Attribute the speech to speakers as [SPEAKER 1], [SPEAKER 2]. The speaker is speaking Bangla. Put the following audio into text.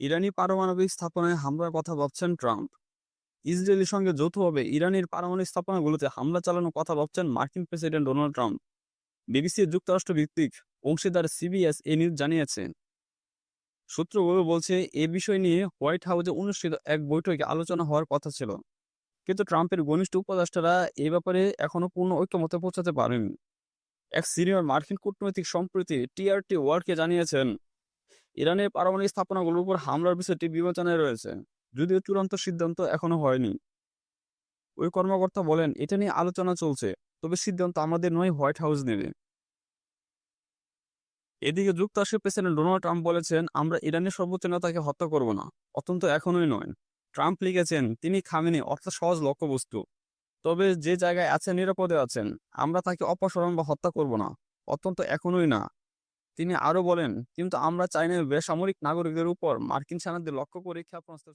[SPEAKER 1] ইরানি পারমাণবিক স্থাপনায় হামলার কথা ভাবছেন ট্রাম্প। ইসরায়েলের সঙ্গে যৌথভাবে ইরানের পারমাণবিক স্থাপনাগুলোতে হামলা চালানোর কথা ভাবছেন মার্কিন প্রেসিডেন্ট ডোনাল্ড ট্রাম্প। বিবিসি যুক্তরাষ্ট্র ভিত্তিক অংশীদার সিবিএস এ নিউজ জানিয়েছে। সূত্রগুলো বলছে, এ বিষয় নিয়ে হোয়াইট হাউসে অনুষ্ঠিত এক বৈঠকে আলোচনা হওয়ার কথা ছিল। কিন্তু ট্রাম্পের ঘনিষ্ঠ উপদেষ্টারা এ ব্যাপারে এখনও পূর্ণ ঐক্যমতে পৌঁছাতে পারেনি এক সিনিয়র মার্কিন কূটনৈতিক সম্প্রতি টিআরটি ওয়ার্ডকে জানিয়েছেন ইরানের পারমাণবিক স্থাপনাগুলোর উপর হামলার বিষয়টি বিবেচনায় রয়েছে, যদিও চূড়ান্ত সিদ্ধান্ত এখনও হয়নি। ওই কর্মকর্তা বলেন, এটা নিয়ে আলোচনা চলছে, তবে সিদ্ধান্ত আমাদের নয়, হোয়াইট হাউস নেবে। এদিকে যুক্তরাষ্ট্রের প্রেসিডেন্ট ডোনাল্ড ট্রাম্প বলেছেন, আমরা ইরানের সর্বোচ্চ নেতাকে হত্যা করব না, অত্যন্ত এখনোই নয়। ট্রাম্প লিখেছেন, তিনি খামেনি, অর্থাৎ সহজ লক্ষ্যবস্তু। তবে যে জায়গায় আছেন, নিরাপদে আছেন। আমরা তাকে অপসারণ বা হত্যা করব না, অত্যন্ত এখনোই না। তিনি আরও বলেন, কিন্তু আমরা চাই না বেসামরিক নাগরিকদের উপর মার্কিন সেনাদের লক্ষ্য করে ক্ষেপণাস্ত্র